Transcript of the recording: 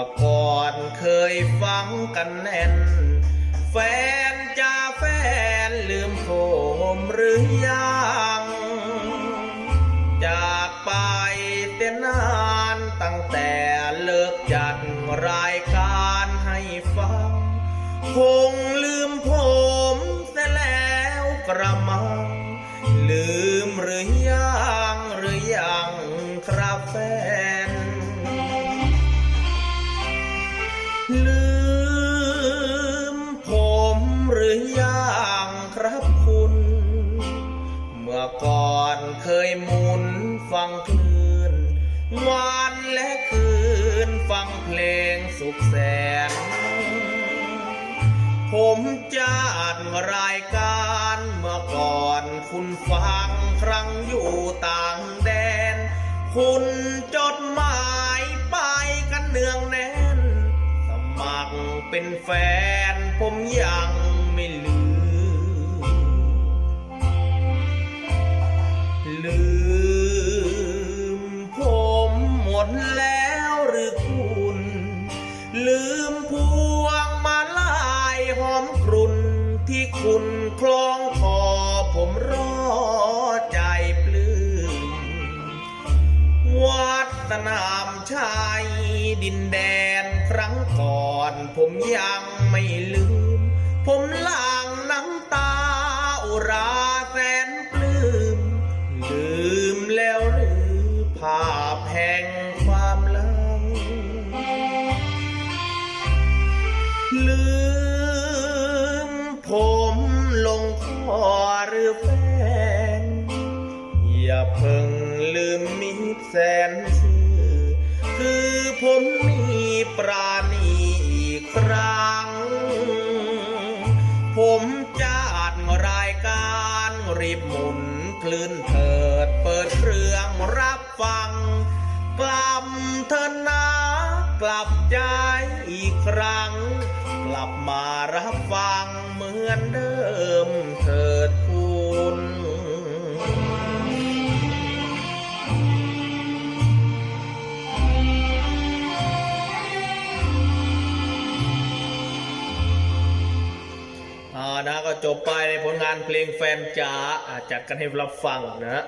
่อก่อนเคยฟังกันแน่น แฟนจ้าแฟนลืมผมหรือยัง จากไปเต้นนานตั้งแต่เลิกจัดรายการให้ฟัง คงลืมผมเสียแล้วกระมัง ลืมหรือยังหรือยังครับแฟน มื่อก่อนเคยหมุนฟังคลื่นวันและคืนฟังเพลงสุขแสน ผมจัดรายการเมื่อก่อนคุณฟังครั้งอยู่ต่างแดน คุณจดหมายไปกันเนืองแน่น สมัครเป็นแฟนผมยังไม่ลืม แล้วหรือคุณ ลืมพวงมาลายหอมกรุ่นที่คุณคล้องคอผมรอใจปลื้มวัดสนามชัยดินแดนครั้งก่อน ผมยังไม่ลืม ผมหลังน้ำตาอุรา รือแฟน อย่าเพิ่งลืมมิตรแสนชื่อคือผมมีปราณีอีกครั้ง ผมจัดรายการรีบหมุนคลื่นเถิดเปิดเครื่องรับฟัง กลับเธอนะกลับใจอีกครั้ง กลับมารับฟังเหมือนเดิมเถิดคุณ นะก็จบไปในผลงานเพลงแฟนจ๋าอ่าจัดกันให้รับฟังนะฮะ